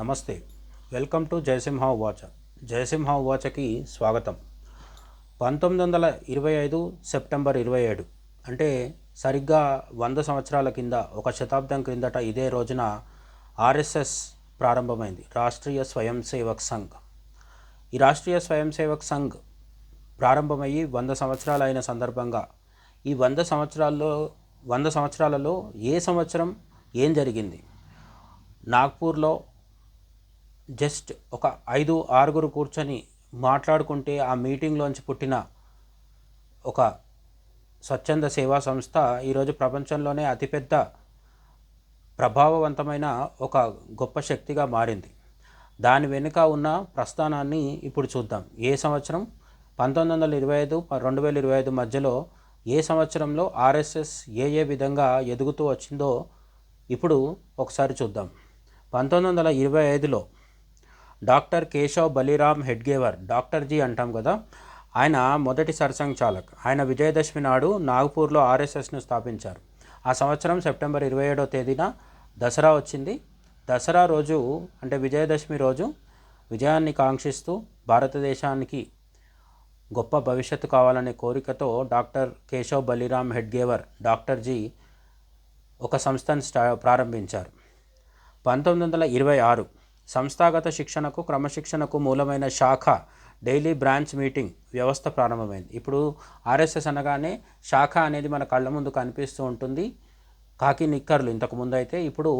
నమస్తే. Welcome to Jayasimha వాచ జయసింహ వాచకి స్వాగతం. పంతొమ్మిది వందల ఇరవై ఐదు సెప్టెంబర్ ఇరవై ఏడు అంటే సరిగ్గా వంద సంవత్సరాల కింద ఒక శతాబ్దం క్రిందట ఇదే రోజున ఆర్ఎస్ఎస్ ప్రారంభమైంది రాష్ట్రీయ స్వయం సేవక్ సంఘ్. ఈ రాష్ట్రీయ స్వయం సేవక్ సంఘ్ ప్రారంభమయ్యి వంద సంవత్సరాలు అయిన సందర్భంగా ఈ వంద సంవత్సరాల్లో వంద సంవత్సరాలలో ఏ సంవత్సరం ఏం జరిగింది? నాగ్పూర్లో జస్ట్ ఒక ఐదు ఆరుగురు కూర్చొని మాట్లాడుకుంటే ఆ మీటింగ్లోంచి పుట్టిన ఒక స్వచ్ఛంద సేవా సంస్థ ఈరోజు ప్రపంచంలోనే అతిపెద్ద ప్రభావవంతమైన ఒక గొప్ప శక్తిగా మారింది. దాని వెనుక ఉన్న ప్రస్థానాన్ని ఇప్పుడు చూద్దాం. ఏ సంవత్సరం? పంతొమ్మిది వందల ఇరవై ఐదు రెండు వేల ఇరవై ఐదు మధ్యలో ఏ సంవత్సరంలో ఆర్ఎస్ఎస్ ఏ ఏ విధంగా ఎదుగుతూ వచ్చిందో ఇప్పుడు ఒకసారి చూద్దాం. పంతొమ్మిది వందల ఇరవై ఐదులో డాక్టర్ కేశవ్ బలిరామ్ హెడ్గేవర్ డాక్టర్ జీ అంటాం కదా ఆయన మొదటి సరసంగ్ చాలక్. ఆయన విజయదశమి నాడు నాగ్పూర్లో ఆర్ఎస్ఎస్ను స్థాపించారు. ఆ సంవత్సరం సెప్టెంబర్ ఇరవై ఏడో తేదీన దసరా వచ్చింది. దసరా రోజు అంటే విజయదశమి రోజు విజయాన్ని కాంక్షిస్తూ భారతదేశానికి గొప్ప భవిష్యత్తు కావాలనే కోరికతో డాక్టర్ కేశవ్ బలిరామ్ హెడ్గేవర్ డాక్టర్ జీ ఒక సంస్థను స్టా ప్రారంభించారు. పంతొమ్మిది వందల ఇరవై ఆరు సంస్థాగత శిక్షణకు క్రమశిక్షణకు మూలమైన శాఖ డైలీ బ్రాంచ్ మీటింగ్ వ్యవస్థ ప్రారంభమైంది. ఇప్పుడు ఆర్ఎస్ఎస్ అనగానే శాఖ అనేది మన కళ్ళ ముందు కనిపిస్తూ ఉంటుంది. కాకి నిక్కర్లు ఇంతకు ముందు అయితే ఇప్పుడు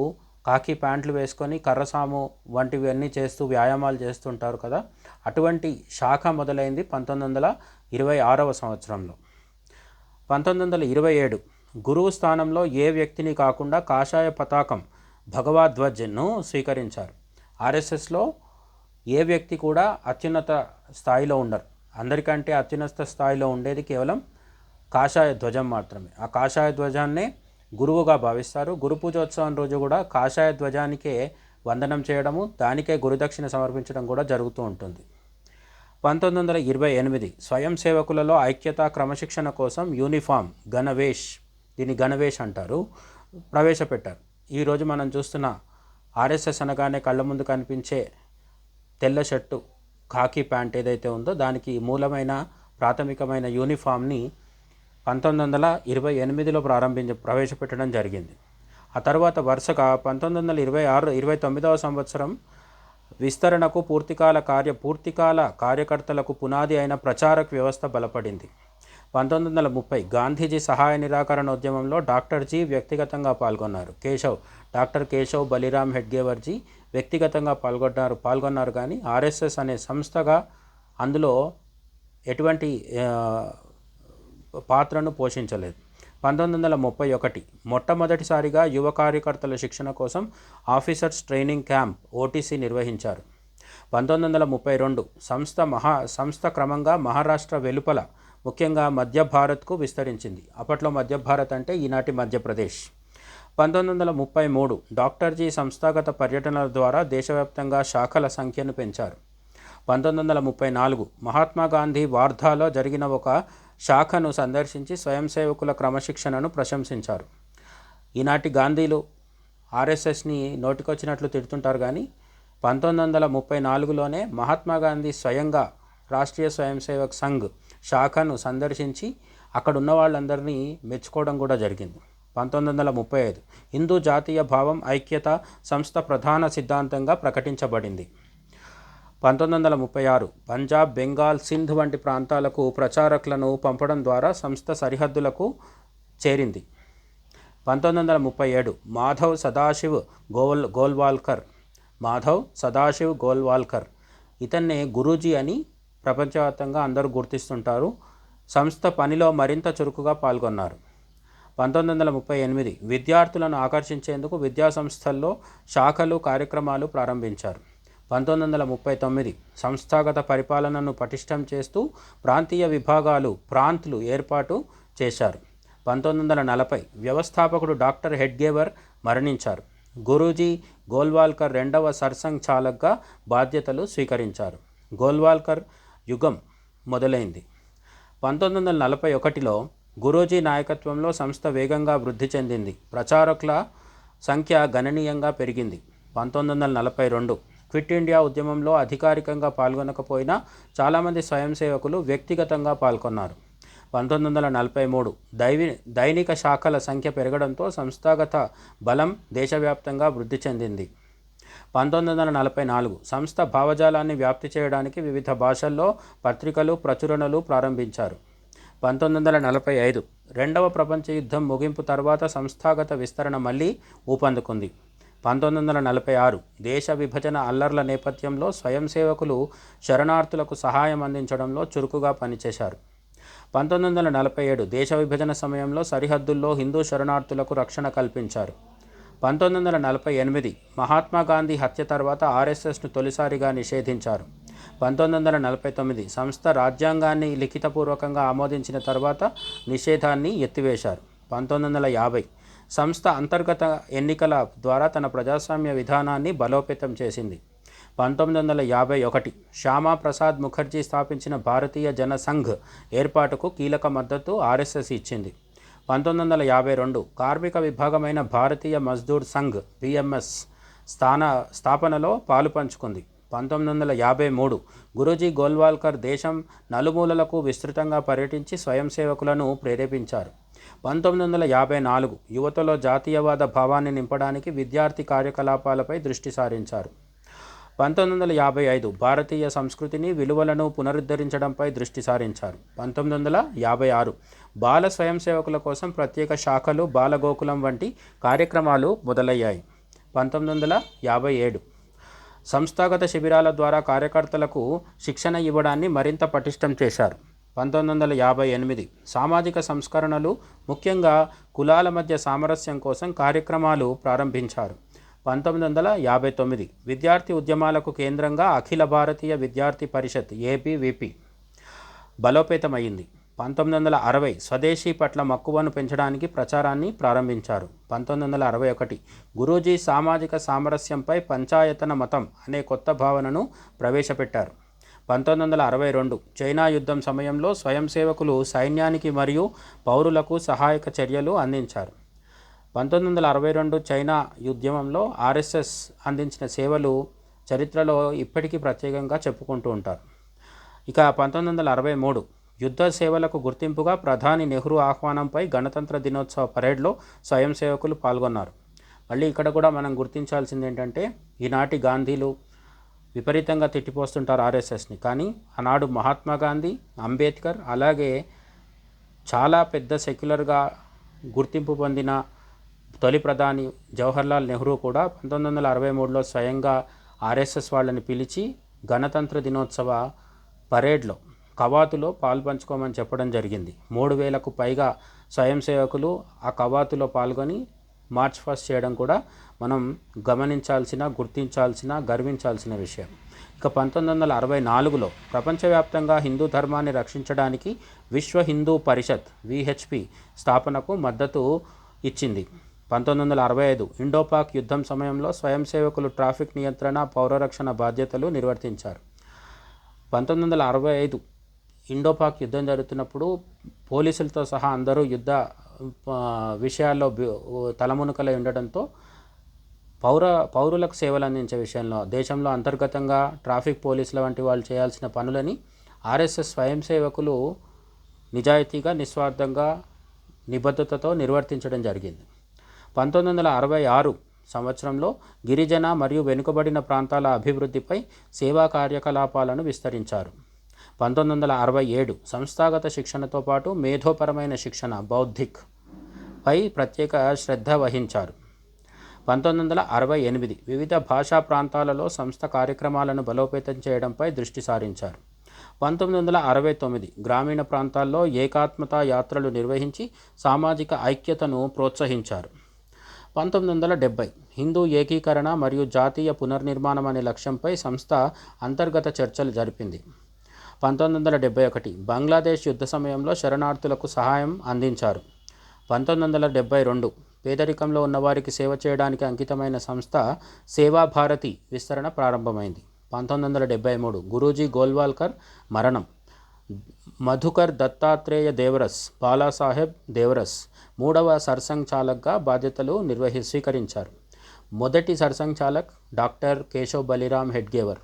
కాకి ప్యాంట్లు వేసుకొని కర్రసాము వంటివి అన్నీ చేస్తూ వ్యాయామాలు చేస్తుంటారు కదా. అటువంటి శాఖ మొదలైంది పంతొమ్మిది వందల ఇరవై ఆరవ సంవత్సరంలో. పంతొమ్మిది వందల ఇరవై ఏడు గురువు స్థానంలో ఏ వ్యక్తిని కాకుండా కాషాయ పతాకం భగవద్వజ్ను స్వీకరించారు. ఆర్ఎస్ఎస్లో ఏ వ్యక్తి కూడా అత్యున్నత స్థాయిలో ఉండరు. అందరికంటే అత్యున్నత స్థాయిలో ఉండేది కేవలం కాషాయ ధ్వజం మాత్రమే. ఆ కాషాయ ధ్వజాన్నే గురువుగా భావిస్తారు. గురు పూజోత్సవం రోజు కూడా కాషాయ ధ్వజానికే వందనం చేయడము దానికే గురుదక్షిణ సమర్పించడం కూడా జరుగుతూ ఉంటుంది. పంతొమ్మిది వందల ఇరవై ఎనిమిది స్వయం సేవకులలో ఐక్యత క్రమశిక్షణ కోసం యూనిఫామ్ గణవేష్ దీన్ని గణవేష్ అంటారు ప్రవేశపెట్టారు. ఈరోజు మనం చూస్తున్న ఆర్ఎస్ఎస్ అనగానే కళ్ళ ముందు కనిపించే తెల్ల షర్టు ఖాకీ ప్యాంట్ ఏదైతే ఉందో దానికి మూలమైన ప్రాథమికమైన యూనిఫామ్ని పంతొమ్మిది వందల ఇరవై ఎనిమిదిలో ప్రారంభించ ప్రవేశపెట్టడం జరిగింది. ఆ తర్వాత వరుసగా పంతొమ్మిది వందల ఇరవై ఆరు ఇరవై తొమ్మిదవ సంవత్సరం విస్తరణకు పూర్తికాల కార్య పూర్తికాల కార్యకర్తలకు పునాది అయిన ప్రచారక వ్యవస్థ బలపడింది. పంతొమ్మిది వందల ముప్పై గాంధీజీ సహాయ నిరాకరణ ఉద్యమంలో డాక్టర్ జీ వ్యక్తిగతంగా పాల్గొన్నారు. కేశవ్ డాక్టర్ కేశవ్ బలిరామ్ హెడ్గేవర్జీ వ్యక్తిగతంగా పాల్గొన్నారు. పాల్గొన్నారు కానీ ఆర్ఎస్ఎస్ అనే సంస్థగా అందులో ఎటువంటి పాత్రను పోషించలేదు. పంతొమ్మిది వందల ముప్పై ఒకటి మొట్టమొదటిసారిగా యువ కార్యకర్తల శిక్షణ కోసం ఆఫీసర్స్ ట్రైనింగ్ క్యాంప్ ఓటీసీ నిర్వహించారు. పంతొమ్మిది వందల ముప్పై రెండు సంస్థ మహా సంస్థ క్రమంగా మహారాష్ట్ర వెలుపల ముఖ్యంగా మధ్య భారత్కు విస్తరించింది. అప్పట్లో మధ్య భారత్ అంటే ఈనాటి మధ్యప్రదేశ్. పంతొమ్మిది వందల ముప్పై మూడు డాక్టర్ జీ సంస్థాగత పర్యటనల ద్వారా దేశవ్యాప్తంగా శాఖల సంఖ్యను పెంచారు. పంతొమ్మిది వందల ముప్పై నాలుగు మహాత్మా గాంధీ వార్ధాలో జరిగిన ఒక శాఖను సందర్శించి స్వయం సేవకుల క్రమశిక్షణను ప్రశంసించారు. ఈనాటి గాంధీలు ఆర్ఎస్ఎస్ని నోటికొచ్చినట్లు తిడుతుంటారు కానీ పంతొమ్మిది వందల ముప్పై నాలుగులోనే మహాత్మా గాంధీ స్వయంగా రాష్ట్రీయ స్వయం సేవక్ సంఘ్ శాఖను సందర్శించి అక్కడ ఉన్న వాళ్ళందరినీ మెచ్చుకోవడం కూడా జరిగింది. పంతొమ్మిది వందల ముప్పై ఐదు హిందూ జాతీయ భావం ఐక్యత సంస్థ ప్రధాన సిద్ధాంతంగా ప్రకటించబడింది. పంతొమ్మిది వందల ముప్పై ఆరు పంజాబ్ బెంగాల్ సింధ్ వంటి ప్రాంతాలకు ప్రచారకులను పంపడం ద్వారా సంస్థ సరిహద్దులకు చేరింది. పంతొమ్మిది వందల ముప్పై ఏడు మాధవ్ సదాశివ్ గోల్ గోల్వాల్కర్ మాధవ్ సదాశివ్ గోల్వాల్కర్ ఇతన్నే గురూజీ అని ప్రపంచవ్యాప్తంగా అందరూ గుర్తిస్తుంటారు. సంస్థ పనిలో మరింత చురుకుగా పాల్గొన్నారు. పంతొమ్మిది వందల ముప్పై ఎనిమిది విద్యార్థులను ఆకర్షించేందుకు విద్యా సంస్థల్లో శాఖలు కార్యక్రమాలు ప్రారంభించారు. పంతొమ్మిది వందల ముప్పై తొమ్మిది సంస్థాగత పరిపాలనను పటిష్టం చేస్తూ ప్రాంతీయ విభాగాలు ప్రాంతులు ఏర్పాటు చేశారు. పంతొమ్మిది వందల నలభై వ్యవస్థాపకుడు డాక్టర్ హెడ్గేవర్ మరణించారు. గురూజీ గోల్వాల్కర్ రెండవ సర్సంఘ్ చాలక్గా బాధ్యతలు స్వీకరించారు. గోల్వాల్కర్ యుగం మొదలైంది. పంతొమ్మిది వందల నలభై ఒకటిలో గురూజీ నాయకత్వంలో సంస్థ వేగంగా వృద్ధి చెందింది. ప్రచారకుల సంఖ్య గణనీయంగా పెరిగింది. పంతొమ్మిది వందల నలభై రెండు క్విట్ ఇండియా ఉద్యమంలో అధికారికంగా పాల్గొనకపోయినా చాలామంది స్వయం సేవకులు వ్యక్తిగతంగా పాల్గొన్నారు. పంతొమ్మిది వందల నలభై మూడు దైవి దైనిక శాఖల సంఖ్య పెరగడంతో సంస్థాగత బలం దేశవ్యాప్తంగా వృద్ధి చెందింది. పంతొమ్మిది వందల నలభై నాలుగు సంస్థ భావజాలాన్ని వ్యాప్తి చేయడానికి వివిధ భాషల్లో పత్రికలు ప్రచురణలు ప్రారంభించారు. పంతొమ్మిది వందల నలభై ఐదు రెండవ ప్రపంచ యుద్ధం ముగింపు తర్వాత సంస్థాగత విస్తరణ మళ్ళీ ఊపందుకుంది. పంతొమ్మిది వందల నలభై ఆరు దేశ విభజన అల్లర్ల నేపథ్యంలో స్వయం సేవకులు శరణార్థులకు సహాయం అందించడంలో చురుకుగా పనిచేశారు. పంతొమ్మిది వందల నలభై ఏడు దేశ విభజన సమయంలో సరిహద్దుల్లో హిందూ శరణార్థులకు రక్షణ కల్పించారు. పంతొమ్మిది వందల నలభై ఎనిమిది మహాత్మా గాంధీ హత్య తర్వాత ఆర్ఎస్ఎస్ను తొలిసారిగా నిషేధించారు. పంతొమ్మిది వందల నలభై తొమ్మిది సంస్థ రాజ్యాంగాన్ని లిఖితపూర్వకంగా ఆమోదించిన తర్వాత నిషేధాన్ని ఎత్తివేశారు. పంతొమ్మిది వందల యాభై సంస్థ అంతర్గత ఎన్నికల ద్వారా తన ప్రజాస్వామ్య విధానాన్ని బలోపేతం చేసింది. పంతొమ్మిది వందల యాభై ఒకటి శ్యామా ప్రసాద్ ముఖర్జీ స్థాపించిన భారతీయ జనసంఘ్ ఏర్పాటుకు కీలక మద్దతు ఆర్ఎస్ఎస్ ఇచ్చింది. పంతొమ్మిది వందల యాభై రెండు కార్మిక విభాగమైన భారతీయ మజ్దూర్ సంఘ్ బిఎంఎస్ స్థాన స్థాపనలో పాలు పంచుకుంది. పంతొమ్మిది వందల యాభై మూడు గురూజీ గోల్వాల్కర్ దేశం నలుమూలలకు విస్తృతంగా పర్యటించి స్వయం సేవకులను ప్రేరేపించారు. పంతొమ్మిది వందల యాభై నాలుగు యువతలో జాతీయవాద భావాన్ని నింపడానికి విద్యార్థి కార్యకలాపాలపై దృష్టి సారించారు. పంతొమ్మిది వందల యాభై ఐదు భారతీయ సంస్కృతిని విలువలను పునరుద్ధరించడంపై దృష్టి సారించారు. పంతొమ్మిది వందల యాభై ఆరు బాల స్వయం సేవకుల కోసం ప్రత్యేక శాఖలు బాలగోకులం వంటి కార్యక్రమాలు మొదలయ్యాయి. పంతొమ్మిది వందల యాభై ఏడు. సంస్థాగత శిబిరాల ద్వారా కార్యకర్తలకు శిక్షణ ఇవ్వడాన్ని మరింత పటిష్టం చేశారు. పంతొమ్మిది వందల యాభై ఎనిమిది. సామాజిక సంస్కరణలు ముఖ్యంగా కులాల మధ్య సామరస్యం కోసం కార్యక్రమాలు ప్రారంభించారు. పంతొమ్మిది వందల యాభై తొమ్మిది. విద్యార్థి ఉద్యమాలకు కేంద్రంగా అఖిల భారతీయ విద్యార్థి పరిషత్ ఏబీవీపీ బలోపేతమైంది. పంతొమ్మిది వందల అరవై స్వదేశీ పట్ల మక్కువను పెంచడానికి ప్రచారాన్ని ప్రారంభించారు. పంతొమ్మిది వందల అరవై ఒకటి గురూజీ సామాజిక సామరస్యంపై పంచాయతన మతం అనే కొత్త భావనను ప్రవేశపెట్టారు. పంతొమ్మిది వందల అరవై రెండు చైనా యుద్ధం సమయంలో స్వయం సేవకులు సైన్యానికి మరియు పౌరులకు సహాయక చర్యలు అందించారు. పంతొమ్మిది వందల అరవై రెండు చైనా ఉద్యమంలో ఆర్ఎస్ఎస్ అందించిన సేవలు చరిత్రలో ఇప్పటికీ ప్రత్యేకంగా చెప్పుకుంటూ ఉంటారు. ఇక పంతొమ్మిది వందల అరవై మూడు యుద్ధ సేవలకు గుర్తింపుగా ప్రధాని నెహ్రూ ఆహ్వానంపై గణతంత్ర దినోత్సవ పరేడ్లో స్వయం సేవకులు పాల్గొన్నారు. మళ్ళీ ఇక్కడ కూడా మనం గుర్తించాల్సింది ఏంటంటే ఈనాటి గాంధీలు విపరీతంగా తిట్టిపోస్తుంటారు ఆర్ఎస్ఎస్ని. కానీ ఆనాడు మహాత్మా గాంధీ అంబేద్కర్ అలాగే చాలా పెద్ద సెక్యులర్గా గుర్తింపు పొందిన తొలి ప్రధాని జవహర్లాల్ నెహ్రూ కూడా పంతొమ్మిది వందల అరవై మూడులో స్వయంగా ఆర్ఎస్ఎస్ వాళ్ళని పిలిచి గణతంత్ర దినోత్సవ పరేడ్లో కవాతులో పాల్పంచుకోమని చెప్పడం జరిగింది. మూడు వేలకు పైగా స్వయం సేవకులు ఆ కవాతులో పాల్గొని మార్చ్ ఫస్ట్ చేయడం కూడా మనం గమనించాల్సిన గుర్తించాల్సిన గర్వించాల్సిన విషయం. ఇక పంతొమ్మిది వందల అరవై నాలుగులో ప్రపంచవ్యాప్తంగా హిందూ ధర్మాన్ని రక్షించడానికి విశ్వ హిందూ పరిషత్ విహెచ్పి స్థాపనకు మద్దతు ఇచ్చింది. పంతొమ్మిది వందల అరవై ఐదు ఇండోపాక్ యుద్ధం సమయంలో స్వయం సేవకులు ట్రాఫిక్ నియంత్రణ పౌరరక్షణ బాధ్యతలు నిర్వర్తించారు. పంతొమ్మిది వందల అరవై ఐదు ఇండోపాక్ యుద్ధం జరుగుతున్నప్పుడు పోలీసులతో సహా అందరూ యుద్ధ విషయాల్లో బి- తలమునకలై ఉండడంతో పౌర పౌరులకు సేవలు అందించే విషయంలో దేశంలో అంతర్గతంగా ట్రాఫిక్ పోలీసుల వంటి వాళ్ళు చేయాల్సిన పనులని ఆర్ఎస్ఎస్ స్వయం సేవకులు నిజాయితీగా నిస్వార్థంగా నిబద్ధతతో నిర్వర్తించడం జరిగింది. పంతొమ్మిది వందల అరవై ఆరు సంవత్సరంలో గిరిజన మరియు వెనుకబడిన ప్రాంతాల అభివృద్ధిపై సేవా కార్యకలాపాలను విస్తరించారు. పంతొమ్మిది వందల అరవై ఏడు సంస్థాగత శిక్షణతో పాటు మేధోపరమైన శిక్షణ బౌద్ధిక్ పై ప్రత్యేక శ్రద్ధ వహించారు. పంతొమ్మిది వందల అరవై ఎనిమిది వివిధ భాషా ప్రాంతాలలో సంస్థ కార్యక్రమాలను బలోపేతం చేయడంపై దృష్టి సారించారు. పంతొమ్మిది వందల అరవై తొమ్మిది గ్రామీణ ప్రాంతాల్లో ఏకాత్మత యాత్రలు నిర్వహించి సామాజిక ఐక్యతను ప్రోత్సహించారు. పంతొమ్మిది వందల డెబ్బై హిందూ ఏకీకరణ మరియు జాతీయ పునర్నిర్మాణం అనే లక్ష్యంపై సంస్థ అంతర్గత చర్చలు జరిపింది. పంతొమ్మిది వందల డెబ్బై ఒకటి బంగ్లాదేశ్ యుద్ధ సమయంలో శరణార్థులకు సహాయం అందించారు. పంతొమ్మిది వందల డెబ్బై రెండు పేదరికంలో ఉన్నవారికి సేవ చేయడానికి అంకితమైన సంస్థ సేవా భారతి విస్తరణ ప్రారంభమైంది. పంతొమ్మిది వందల డెబ్బై మూడు గురూజీ గోల్వాల్కర్ మరణం. మధుకర్ దత్తాత్రేయ దేవరస్ బాలాసాహెబ్ దేవరస్ మూడవ సర్సంఘ్ చాలక్గా బాధ్యతలు నిర్వహి స్వీకరించారు. మొదటి సర్సంఘచాలక్ డాక్టర్ కేశవ్ బలిరామ్ హెడ్గేవర్.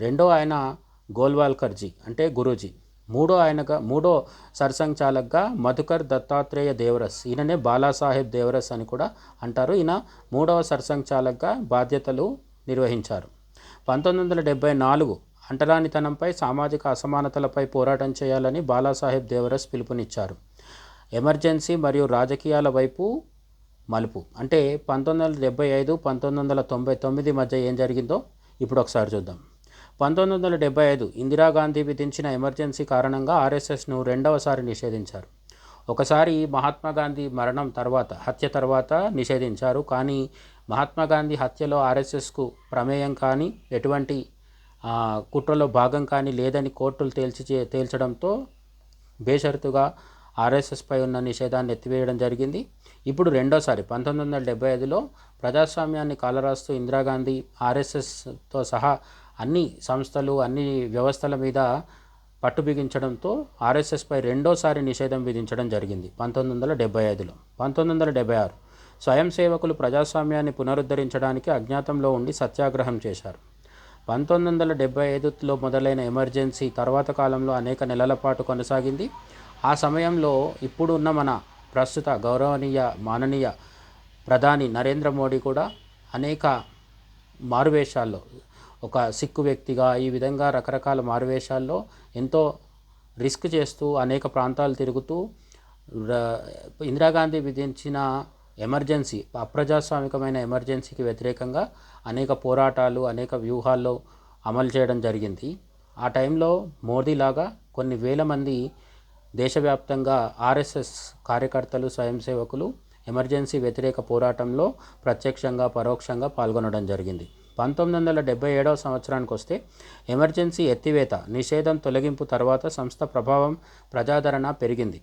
రెండో ఆయన గోల్వాల్కర్జీ అంటే గురూజీ. మూడో ఆయనగా మూడో సర్సంఘచాలక్గా మధుకర్ దత్తాత్రేయ దేవరస్ ఈయననే బాలాసాహెబ్ దేవరస్ అని కూడా అంటారు. ఈయన మూడవ సర్సంఘచాలక్గా బాధ్యతలు నిర్వహించారు. పంతొమ్మిది వందల డెబ్బై నాలుగు అంటరానితనంపై సామాజిక అసమానతలపై పోరాటం చేయాలని బాలాసాహెబ్ దేవరస్ పిలుపునిచ్చారు. ఎమర్జెన్సీ మరియు రాజకీయాల వైపు మలుపు. అంటే పంతొమ్మిది వందల డెబ్బై ఐదు పంతొమ్మిది వందల తొంభై తొమ్మిది మధ్య ఏం జరిగిందో ఇప్పుడు ఒకసారి చూద్దాం. పంతొమ్మిది వందల డెబ్బై ఐదు ఇందిరాగాంధీ విధించిన ఎమర్జెన్సీ కారణంగా ఆర్ఎస్ఎస్ను రెండవసారి నిషేధించారు. ఒకసారి మహాత్మా గాంధీ మరణం తర్వాత హత్య తర్వాత నిషేధించారు. కానీ మహాత్మా గాంధీ హత్యలో ఆర్ఎస్ఎస్కు ప్రమేయం కానీ ఎటువంటి కుట్రలో భాగం కానీ లేదని కోర్టులు తేల్చి తేల్చడంతో బేషరతుగా ఆర్ఎస్ఎస్పై ఉన్న నిషేధాన్ని ఎత్తివేయడం జరిగింది. ఇప్పుడు రెండోసారి పంతొమ్మిది వందల డెబ్బై ఐదులో ప్రజాస్వామ్యాన్ని కాలరాస్తూ ఇందిరాగాంధీ ఆర్ఎస్ఎస్తో సహా అన్ని సంస్థలు అన్ని వ్యవస్థల మీద పట్టు బిగించడంతో ఆర్ఎస్ఎస్పై రెండోసారి నిషేధం విధించడం జరిగింది పంతొమ్మిది వందల డెబ్బై ఐదులో. పంతొమ్మిది వందల డెబ్బై ఆరు. స్వయం సేవకులు ప్రజాస్వామ్యాన్ని పునరుద్ధరించడానికి అజ్ఞాతంలో ఉండి సత్యాగ్రహం చేశారు. పంతొమ్మిది వందల డెబ్బై ఐదులో మొదలైన ఎమర్జెన్సీ తర్వాత కాలంలో అనేక నెలల పాటు కొనసాగింది. ఆ సమయంలో ఇప్పుడున్న మన ప్రస్తుత గౌరవనీయ మాననీయ ప్రధాని నరేంద్ర మోడీ కూడా అనేక మారువేషాల్లో ఒక సిక్కు వ్యక్తిగా ఈ విధంగా రకరకాల మారువేషాల్లో ఎంతో రిస్క్ చేస్తూ అనేక ప్రాంతాలు తిరుగుతూ ఇందిరాగాంధీ విధించిన ఎమర్జెన్సీ అప్రజాస్వామికమైన ఎమర్జెన్సీకి వ్యతిరేకంగా అనేక పోరాటాలు అనేక వ్యూహాల్లో అమలు చేయడం జరిగింది. ఆ టైంలో మోదీలాగా కొన్ని వేల మంది దేశవ్యాప్తంగా ఆర్ఎస్ఎస్ కార్యకర్తలు స్వయం సేవకులు ఎమర్జెన్సీ వ్యతిరేక పోరాటంలో ప్రత్యక్షంగా పరోక్షంగా పాల్గొనడం జరిగింది. పంతొమ్మిది వందల డెబ్బై ఏడవ సంవత్సరానికి వస్తే ఎమర్జెన్సీ ఎత్తివేత నిషేధం తొలగింపు తర్వాత సంస్థ ప్రభావం ప్రజాదరణ పెరిగింది.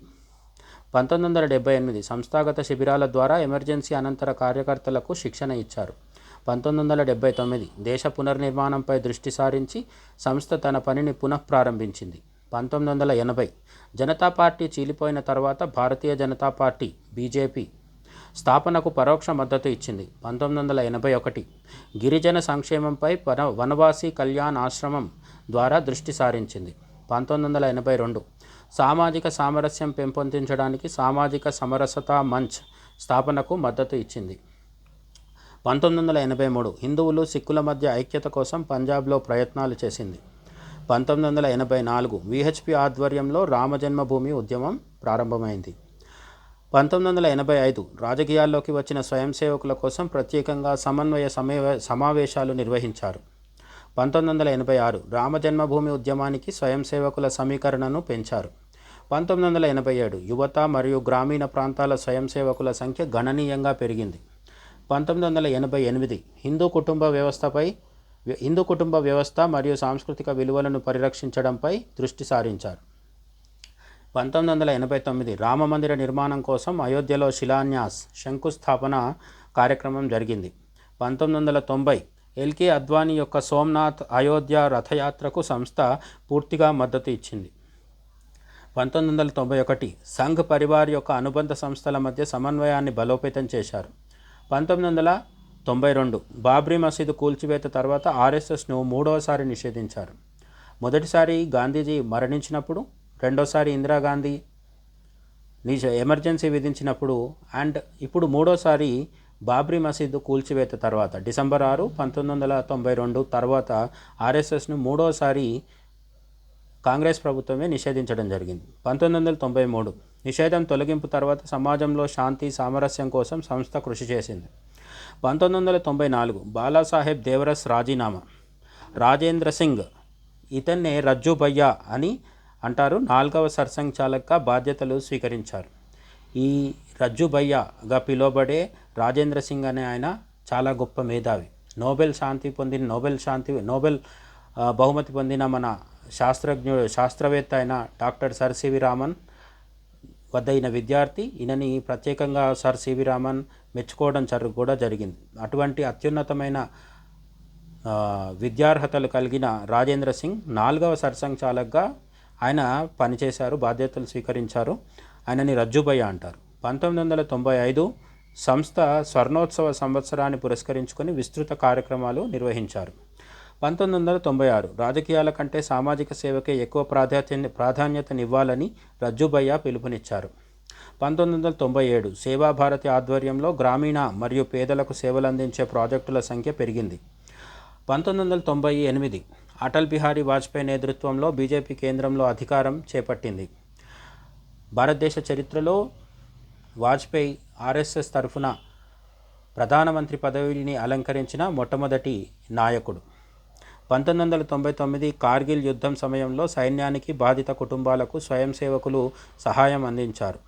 పంతొమ్మిది వందల డెబ్బై ఎనిమిది సంస్థాగత శిబిరాల ద్వారా ఎమర్జెన్సీ అనంతర కార్యకర్తలకు శిక్షణ ఇచ్చారు. పంతొమ్మిది వందల డెబ్బై తొమ్మిది దేశ పునర్నిర్మాణంపై దృష్టి సారించి సంస్థ తన పనిని పునఃప్రారంభించింది. పంతొమ్మిది వందల ఎనభై జనతా పార్టీ చీలిపోయిన తర్వాత భారతీయ జనతా పార్టీ బీజేపీ స్థాపనకు పరోక్ష మద్దతు ఇచ్చింది. పంతొమ్మిది వందల ఎనభై ఒకటి గిరిజన సంక్షేమంపై వన వనవాసి కళ్యాణ్ ఆశ్రమం ద్వారా దృష్టి సారించింది. పంతొమ్మిది వందల ఎనభై రెండు సామాజిక సామరస్యం పెంపొందించడానికి సామాజిక సమరసతా మంచ్ స్థాపనకు మద్దతు ఇచ్చింది. పంతొమ్మిది వందల ఎనభై మూడు హిందువులు సిక్కుల మధ్య ఐక్యత కోసం పంజాబ్లో ప్రయత్నాలు చేసింది. పంతొమ్మిది వందల ఎనభై నాలుగు విహెచ్పి ఆధ్వర్యంలో రామజన్మభూమి ఉద్యమం ప్రారంభమైంది. పంతొమ్మిది వందల ఎనభై ఐదు రాజకీయాల్లోకి వచ్చిన స్వయం సేవకుల కోసం ప్రత్యేకంగా సమన్వయ సమేవ సమావేశాలు నిర్వహించారు. పంతొమ్మిది వందల ఎనభై ఆరు రామజన్మభూమి ఉద్యమానికి స్వయం సేవకుల సమీకరణను పెంచారు. పంతొమ్మిది వందల ఎనభై ఏడు యువత మరియు గ్రామీణ ప్రాంతాల స్వయం సేవకుల సంఖ్య గణనీయంగా పెరిగింది. పంతొమ్మిది వందల ఎనభై ఎనిమిది హిందూ కుటుంబ వ్యవస్థపై హిందూ కుటుంబ వ్యవస్థ మరియు సాంస్కృతిక విలువలను పరిరక్షించడంపై దృష్టి సారించారు. పంతొమ్మిది వందల ఎనభై తొమ్మిది రామమందిర నిర్మాణం కోసం అయోధ్యలో శిలాన్యాస్ శంకుస్థాపన కార్యక్రమం జరిగింది. పంతొమ్మిది వందల తొంభై ఎల్కే అద్వానీ యొక్క సోమనాథ్ అయోధ్య రథయాత్రకు సంస్థ పూర్తిగా మద్దతు ఇచ్చింది. పంతొమ్మిది వందల తొంభై ఒకటి సంఘ్ పరివార్ యొక్క అనుబంధ సంస్థల మధ్య సమన్వయాన్ని బలోపేతం చేశారు. పంతొమ్మిది వందల తొంభై రెండు బాబ్రీ మసీదు కూల్చివేత తర్వాత ఆర్ఎస్ఎస్ను మూడవసారి నిషేధించారు. మొదటిసారి గాంధీజీ మరణించినప్పుడు రెండోసారి ఇందిరాగాంధీ నిజ ఎమర్జెన్సీ విధించినప్పుడు అండ్ ఇప్పుడు మూడోసారి బాబ్రీ మసీదు కూల్చివేత తర్వాత. డిసెంబర్ ఆరు పంతొమ్మిది వందల తొంభై రెండు తర్వాత ఆర్ఎస్ఎస్ను మూడోసారి కాంగ్రెస్ ప్రభుత్వమే నిషేధించడం జరిగింది. పంతొమ్మిది వందల తొంభై మూడు నిషేధం తొలగింపు తర్వాత సమాజంలో శాంతి సామరస్యం కోసం సంస్థ కృషి చేసింది. పంతొమ్మిది వందల తొంభై నాలుగు బాలాసాహెబ్ దేవరస్ రాజీనామా. రాజేంద్ర సింగ్ ఇతన్నే రజ్జు భయ్యా అని అంటారు. నాలుగవ చాలక బాధ్యతలు స్వీకరించారు. ఈ రజ్జు భయ్యాగా పిలువబడే రాజేంద్ర సింగ్ అనే ఆయన చాలా గొప్ప మేధావి. నోబెల్ శాంతి పొందిన నోబెల్ శాంతి నోబెల్ బహుమతి పొందిన మన శాస్త్రజ్ఞుడు శాస్త్రవేత్త అయిన డాక్టర్ సర్ సివి రామన్ వద్ద ఈయన విద్యార్థి. ఈయనని ప్రత్యేకంగా సర్ సివి రామన్ మెచ్చుకోవడం జరుగు కూడా జరిగింది. అటువంటి అత్యున్నతమైన విద్యార్హతలు కలిగిన రాజేంద్ర సింగ్ నాలుగవ సర్సంఘచాలక్గా ఆయన పనిచేశారు బాధ్యతలు స్వీకరించారు. ఆయనని రజ్జుబయ్య అంటారు. పంతొమ్మిది వందల తొంభై ఐదు సంస్థ స్వర్ణోత్సవ సంవత్సరాన్ని పురస్కరించుకొని విస్తృత కార్యక్రమాలు నిర్వహించారు. పంతొమ్మిది వందల తొంభై ఆరు రాజకీయాల కంటే సామాజిక సేవకే ఎక్కువ ప్రాధాన్యత ప్రాధాన్యతనివ్వాలని రజ్జుబయ్య పిలుపునిచ్చారు. పంతొమ్మిది వందల తొంభై ఏడు సేవాభారతి ఆధ్వర్యంలో గ్రామీణ మరియు పేదలకు సేవలు అందించే ప్రాజెక్టుల సంఖ్య పెరిగింది. పంతొమ్మిది వందల తొంభై ఎనిమిది అటల్ బిహారీ వాజ్పేయి నేతృత్వంలో బీజేపీ కేంద్రంలో అధికారం చేపట్టింది. భారతదేశ చరిత్రలో వాజ్పేయి ఆర్ఎస్ఎస్ తరఫున ప్రధానమంత్రి పదవిని అలంకరించిన మొట్టమొదటి నాయకుడు. పంతొమ్మిది వందల తొంభై తొమ్మిది కార్గిల్ యుద్ధం సమయంలో సైన్యానికి బాధిత కుటుంబాలకు స్వయం సేవకులు సహాయం అందించారు.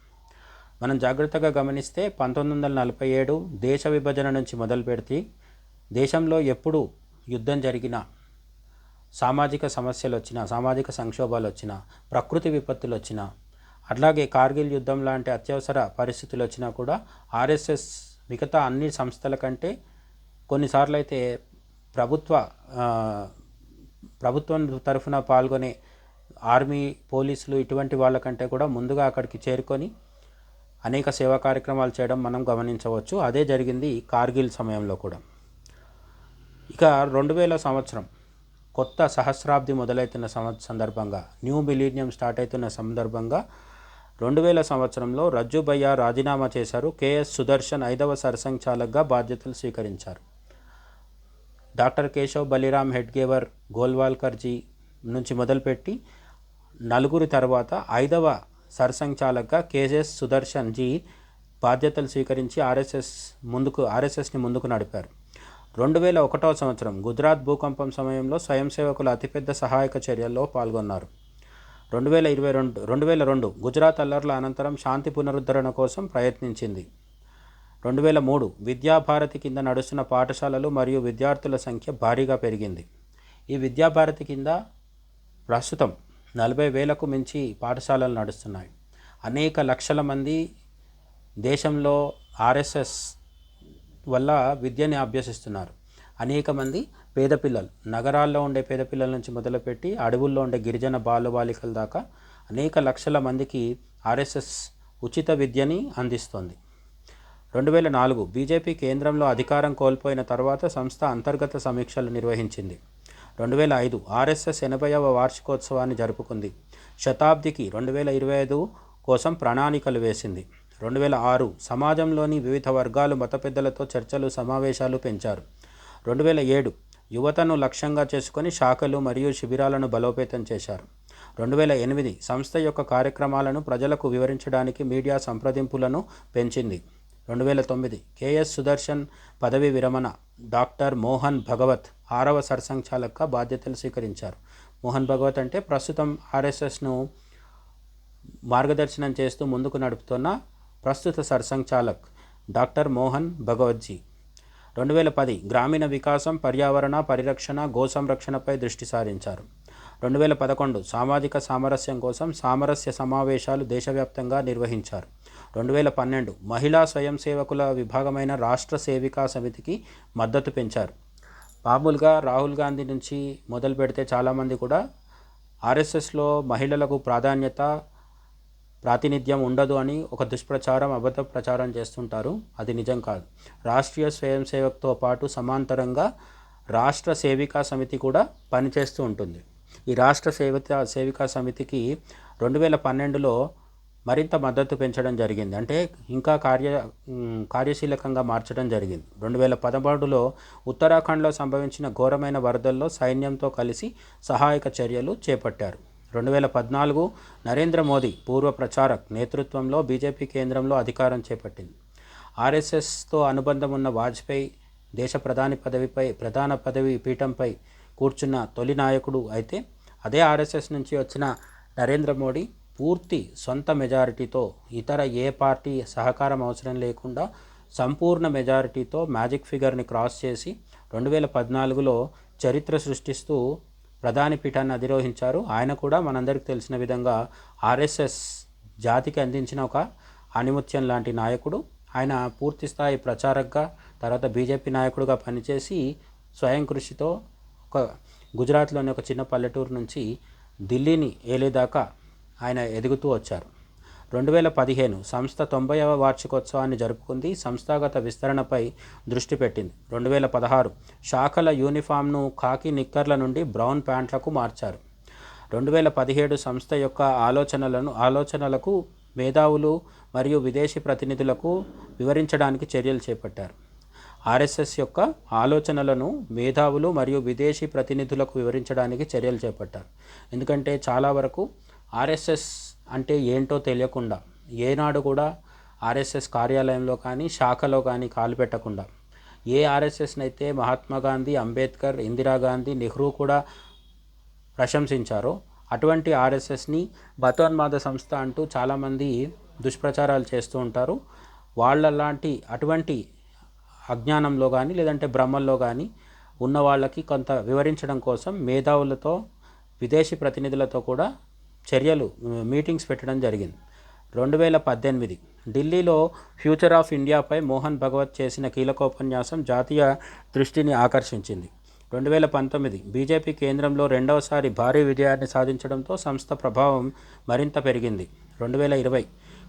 మనం జాగ్రత్తగా గమనిస్తే పంతొమ్మిది వందల నలభై ఏడు దేశ విభజన నుంచి మొదలు పెడితే దేశంలో ఎప్పుడు యుద్ధం జరిగినా సామాజిక సమస్యలు వచ్చినా సామాజిక సంక్షోభాలు వచ్చినా ప్రకృతి విపత్తులు వచ్చినా అట్లాగే కార్గిల్ యుద్ధం లాంటి అత్యవసర పరిస్థితులు వచ్చినా కూడా ఆర్ఎస్ఎస్ మిగతా అన్ని సంస్థల కంటే కొన్నిసార్లు అయితే ప్రభుత్వ ప్రభుత్వం తరఫున పాల్గొనే ఆర్మీ పోలీసులు ఇటువంటి వాళ్ళకంటే కూడా ముందుగా అక్కడికి చేరుకొని అనేక సేవా కార్యక్రమాలు చేయడం మనం గమనించవచ్చు. అదే జరిగింది కార్గిల్ సమయంలో కూడా. ఇక రెండు వేల సంవత్సరం కొత్త సహస్రాబ్ది మొదలైతున్న సందర్భంగా న్యూ మిలీనియం స్టార్ట్ అవుతున్న సందర్భంగా రెండు వేల సంవత్సరంలో రజ్జుబయ్య రాజీనామా చేశారు. కేఎస్ సుదర్శన్ ఐదవ సరసంఘచాలక్గా బాధ్యతలు స్వీకరించారు. డాక్టర్ కేశవ్ బలిరామ్ హెడ్గేవర్ గోల్వాల్కర్జీ నుంచి మొదలుపెట్టి నలుగురి తర్వాత ఐదవ సరసంఘచాలక్గా కేజెస్ సుదర్శన్ జీ బాధ్యతలు స్వీకరించి ఆర్ఎస్ఎస్ ముందుకు ఆర్ఎస్ఎస్ని ముందుకు నడిపారు. రెండు వేల ఒకటో సంవత్సరం గుజరాత్ భూకంపం సమయంలో స్వయం సేవకుల అతిపెద్ద సహాయక చర్యల్లో పాల్గొన్నారు. రెండు వేల ఇరవై రెండు రెండు వేల రెండు గుజరాత్ అల్లర్ల అనంతరం శాంతి పునరుద్ధరణ కోసం ప్రయత్నించింది. రెండు వేల మూడు విద్యాభారతి కింద నడుస్తున్న పాఠశాలలు మరియు విద్యార్థుల సంఖ్య భారీగా పెరిగింది. ఈ విద్యాభారతి కింద ప్రస్తుతం నలభై వేలకు మించి పాఠశాలలు నడుస్తున్నాయి. అనేక లక్షల మంది దేశంలో ఆర్ఎస్ఎస్ వల్ల విద్యని అభ్యసిస్తున్నారు. అనేక మంది పేద పిల్లలు నగరాల్లో ఉండే పేద పిల్లల నుంచి మొదలుపెట్టి అడవుల్లో ఉండే గిరిజన బాలబాలికల దాకా అనేక లక్షల మందికి ఆర్ఎస్ఎస్ ఉచిత విద్యని అందిస్తోంది. రెండు వేల నాలుగు బీజేపీ కేంద్రంలో అధికారం కోల్పోయిన తర్వాత సంస్థ అంతర్గత సమీక్షలు నిర్వహించింది. రెండు వేల ఐదు ఆర్ఎస్ఎస్ ఎనభైవ వార్షికోత్సవాన్ని జరుపుకుంది. శతాబ్దికి రెండు వేల ఇరవై ఐదు కోసం ప్రణాళికలు వేసింది. రెండు వేల ఆరు సమాజంలోని వివిధ వర్గాలు మత పెద్దలతో చర్చలు సమావేశాలు పెంచారు. రెండు వేల ఏడు యువతను లక్ష్యంగా చేసుకొని శాఖలు మరియు శిబిరాలను బలోపేతం చేశారు. రెండు వేల ఎనిమిది సంస్థ యొక్క కార్యక్రమాలను ప్రజలకు వివరించడానికి మీడియా సంప్రదింపులను పెంచింది. రెండు వేల తొమ్మిది కేఎస్ సుదర్శన్ పదవి విరమణ డాక్టర్ మోహన్ భగవత్ ఆరవ సర్సంఘచాలక్గా బాధ్యతలు స్వీకరించారు. మోహన్ భగవత్ అంటే ప్రస్తుతం ఆర్ఎస్ఎస్ను మార్గదర్శనం చేస్తూ ముందుకు నడుపుతున్న ప్రస్తుత సర్సంఘచాలక్ డాక్టర్ మోహన్ భగవత్జీ రెండు వేల పది గ్రామీణ వికాసం పర్యావరణ పరిరక్షణ గో సంరక్షణపై దృష్టి సారించారు. రెండు వేల పదకొండు సామాజిక సామరస్యం కోసం సామరస్య సమావేశాలు దేశవ్యాప్తంగా నిర్వహించారు. రెండు వేల పన్నెండు మహిళా స్వయం సేవకుల విభాగమైన రాష్ట్ర సేవికా సమితికి మద్దతు పెంచారు. మామూలుగా రాహుల్ గాంధీ నుంచి మొదలు పెడితే చాలామంది కూడా ఆర్ఎస్ఎస్లో మహిళలకు ప్రాధాన్యత ప్రాతినిధ్యం ఉండదు అని ఒక దుష్ప్రచారం అబద్ధ ప్రచారం చేస్తుంటారు. అది నిజం కాదు. రాష్ట్రీయ స్వయం సేవక్తో పాటు సమాంతరంగా రాష్ట్ర సేవికా సమితి కూడా పనిచేస్తూ ఉంటుంది. ఈ రాష్ట్ర సేవిత సేవికా సమితికి రెండు వేల పన్నెండులో మరింత మద్దతు పెంచడం జరిగింది. అంటే ఇంకా కార్య కార్యశీలకంగా మార్చడం జరిగింది. రెండు వేల పదమూడులో ఉత్తరాఖండ్లో సంభవించిన ఘోరమైన వరదల్లో సైన్యంతో కలిసి సహాయక చర్యలు చేపట్టారు. రెండు వేల పద్నాలుగు నరేంద్ర మోదీ పూర్వ ప్రచారక్ నేతృత్వంలో బీజేపీ కేంద్రంలో అధికారం చేపట్టింది. ఆర్ఎస్ఎస్తో అనుబంధం ఉన్న వాజ్పేయి దేశ ప్రధాని పదవిపై ప్రధాన పదవి పీఠంపై కూర్చున్న తొలి నాయకుడు అయితే అదే ఆర్ఎస్ఎస్ నుంచి వచ్చిన నరేంద్ర మోడీ పూర్తి సొంత మెజారిటీతో ఇతర ఏ పార్టీ సహకారం అవసరం లేకుండా సంపూర్ణ మెజారిటీతో మ్యాజిక్ ఫిగర్ని క్రాస్ చేసి రెండు వేల పద్నాలుగులో చరిత్ర సృష్టిస్తూ ప్రధాని పీఠాన్ని అధిరోహించారు. ఆయన కూడా మనందరికీ తెలిసిన విధంగా ఆర్ఎస్ఎస్ జాతికి అందించిన ఒక ఆణిముత్యం లాంటి నాయకుడు. ఆయన పూర్తి స్థాయి ప్రచారకగా తర్వాత బీజేపీ నాయకుడిగా పనిచేసి స్వయం కృషితో ఒక గుజరాత్లోని ఒక చిన్న పల్లెటూరు నుంచి ఢిల్లీని ఏలేదాకా ఆయన ఎదుగుతూ వచ్చారు. రెండు వేల పదిహేను సంస్థ తొంభైవ వార్షికోత్సవాన్ని జరుపుకుంది. సంస్థాగత విస్తరణపై దృష్టి పెట్టింది. రెండు వేల పదహారు శాఖల యూనిఫామ్ను కాకి నిక్కర్ల నుండి బ్రౌన్ ప్యాంట్లకు మార్చారు. రెండు వేల పదిహేడు సంస్థ యొక్క ఆలోచనలను ఆలోచనలకు మేధావులు మరియు విదేశీ ప్రతినిధులకు వివరించడానికి చర్యలు చేపట్టారు. ఆర్ఎస్ఎస్ యొక్క ఆలోచనలను మేధావులు మరియు విదేశీ ప్రతినిధులకు వివరించడానికి చర్యలు చేపట్టారు. ఎందుకంటే చాలా వరకు ఆర్ఎస్ఎస్ అంటే ఏంటో తెలియకుండా ఏనాడు కూడా ఆర్ఎస్ఎస్ కార్యాలయంలో కానీ శాఖలో కానీ కాలు పెట్టకుండా. ఏ ఆర్ఎస్ఎస్ని అయితే మహాత్మా గాంధీ అంబేద్కర్ ఇందిరాగాంధీ నెహ్రూ కూడా ప్రశంసించారో అటువంటి ఆర్ఎస్ఎస్ని బతోన్మాద సంస్థ అంటూ చాలామంది దుష్ప్రచారాలు చేస్తూ ఉంటారు. వాళ్ళ లాంటి అటువంటి అజ్ఞానంలో కానీ లేదంటే భ్రమల్లో కానీ ఉన్న వాళ్ళకి కొంత వివరించడం కోసం మేధావులతో విదేశీ ప్రతినిధులతో కూడా చర్యలు మీటింగ్స్ పెట్టడం జరిగింది. రెండు వేల పద్దెనిమిది ఢిల్లీలో ఫ్యూచర్ ఆఫ్ ఇండియాపై మోహన్ భగవత్ చేసిన కీలకోపన్యాసం జాతీయ దృష్టిని ఆకర్షించింది. రెండు వేల పంతొమ్మిది బీజేపీ కేంద్రంలో రెండవసారి భారీ విజయాన్ని సాధించడంతో సంస్థ ప్రభావం మరింత పెరిగింది. రెండు వేల ఇరవై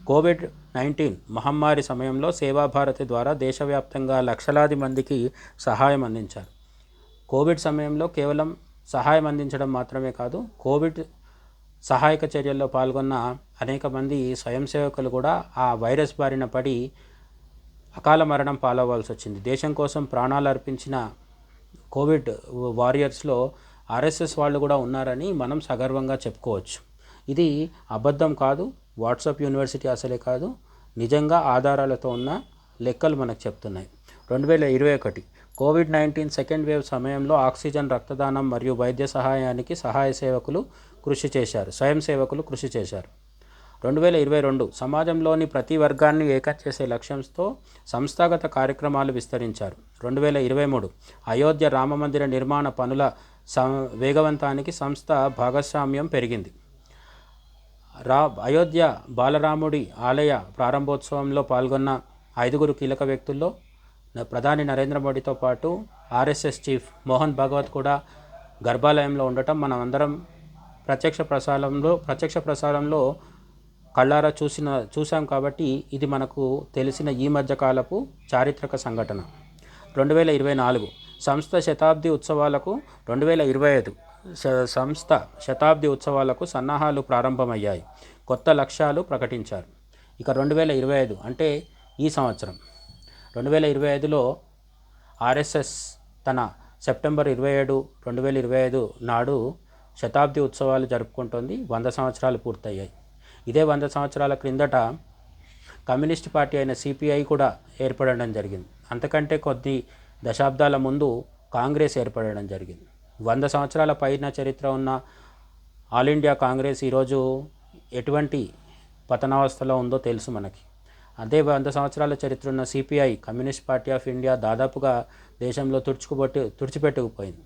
కోవిడ్ నైన్టీన్ మహమ్మారి సమయంలో సేవాభారతి ద్వారా దేశవ్యాప్తంగా లక్షలాది మందికి సహాయం అందించారు. కోవిడ్ సమయంలో కేవలం సహాయం అందించడం మాత్రమే కాదు కోవిడ్ సహాయక చర్యల్లో పాల్గొన్న అనేక మంది స్వయం సేవకులు కూడా ఆ వైరస్ బారిన పడి అకాల మరణం పాలవ్వాల్సి వచ్చింది. దేశం కోసం ప్రాణాలు అర్పించిన కోవిడ్ వారియర్స్లో ఆర్ఎస్ఎస్ వాళ్ళు కూడా ఉన్నారని మనం సగర్వంగా చెప్పుకోవచ్చు. ఇది అబద్ధం కాదు వాట్సాప్ యూనివర్సిటీ అసలే కాదు నిజంగా ఆధారాలతో ఉన్న లెక్కలు మనకు చెప్తున్నాయి. రెండు వేల ఇరవై ఒకటి కోవిడ్ నైన్టీన్ సెకండ్ వేవ్ సమయంలో ఆక్సిజన్ రక్తదానం మరియు వైద్య సహాయానికి సహాయ సేవకులు కృషి చేశారు. స్వయం సేవకులు కృషి చేశారు. రెండు వేల ఇరవై రెండు సమాజంలోని ప్రతి వర్గాన్ని ఏకం చేసే లక్ష్యంతో సంస్థాగత కార్యక్రమాలు విస్తరించారు. రెండు వేల ఇరవై మూడు అయోధ్య రామమందిర నిర్మాణ పనుల సం వేగవంతానికి సంస్థ భాగస్వామ్యం పెరిగింది. రా అయోధ్య బాలరాముడి ఆలయ ప్రారంభోత్సవంలో పాల్గొన్న ఐదుగురు కీలక వ్యక్తుల్లో ప్రధాని నరేంద్ర మోడీతో పాటు ఆర్ఎస్ఎస్ చీఫ్ మోహన్ భగవత్ కూడా గర్భాలయంలో ఉండటం మనం అందరం ప్రత్యక్ష ప్రసారంలో ప్రత్యక్ష ప్రసారంలో కళ్ళారా చూసిన చూసాం కాబట్టి ఇది మనకు తెలిసిన ఈ మధ్యకాలపు చారిత్రక సంఘటన. రెండు వేల ఇరవై నాలుగు సంస్థ శతాబ్ది ఉత్సవాలకు రెండు వేల ఇరవై ఐదు సంస్థ శతాబ్ది ఉత్సవాలకు సన్నాహాలు ప్రారంభమయ్యాయి. కొత్త లక్ష్యాలు ప్రకటించారు. ఇక రెండు వేల ఇరవై ఐదు అంటే ఈ సంవత్సరం. రెండు వేల ఇరవై ఐదులో ఆర్ఎస్ఎస్ తన సెప్టెంబర్ ఇరవై ఏడు రెండు వేల ఇరవై ఐదు నాడు శతాబ్ది ఉత్సవాలు జరుపుకుంటోంది. వంద సంవత్సరాలు పూర్తయ్యాయి. ఇదే వంద సంవత్సరాల క్రిందట కమ్యూనిస్ట్ పార్టీ అయిన సిపిఐ కూడా ఏర్పడడం జరిగింది. అంతకంటే కొద్ది దశాబ్దాల ముందు కాంగ్రెస్ ఏర్పడడం జరిగింది. వంద సంవత్సరాల పైన చరిత్ర ఉన్న ఆల్ ఇండియా కాంగ్రెస్ ఈరోజు ఎటువంటి పతనావస్థలో ఉందో తెలుసు మనకి. అదే వంద సంవత్సరాల చరిత్ర ఉన్న CPI communist party of India దాదాపుగా దేశంలో తుడుచుకుబట్టి తుడిచిపెట్టుకుపోయింది.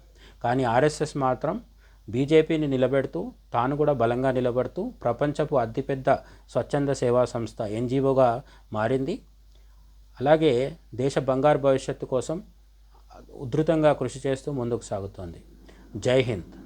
కానీ ఆర్ఎస్ఎస్ మాత్రం బీజేపీని నిలబెడుతూ తాను కూడా బలంగా నిలబడుతూ ప్రపంచపు అతిపెద్ద స్వచ్ఛంద సేవా సంస్థ ఎన్జిఓగా మారింది. అలాగే దేశ బంగారు భవిష్యత్తు కోసం ఉధృతంగా కృషి చేస్తూ ముందుకు సాగుతోంది. జై హింద్.